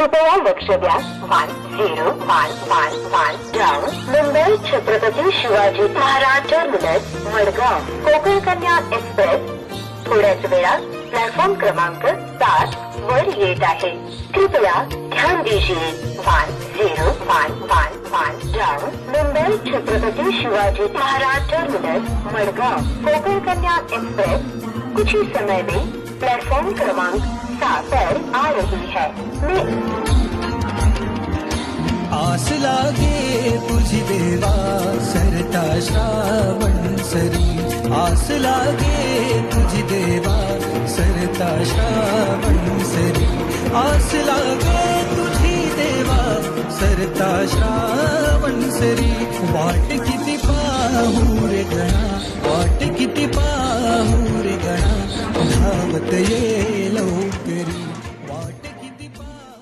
कृपया लक्ष द्या one zero one one one जाऊन मुंबई छत्रपती शिवाजी महाराज टर्मिनस मडगाव कोकण कन्या एक्सप्रेस थोड्याच वेळात प्लॅटफॉर्म क्रमांक सात वर येत आहे कृपया ध्यान दिजिए one zero one one one जाऊन मुंबई छत्रपती शिवाजी महाराज टर्मिनस मडगाव कोकण कन्या एक्सप्रेस कुछ ही समय में प्लेटफॉर्म क्रमांक सात पर आ रही है। आस लागे तुझी देवा, सरता श्रावण सरी। आस लागे तुझी देवा, सरता श्रावण सरी। आस लागे तुझी देवा, सरता श्रावण सरी। वाट किती தத்தையே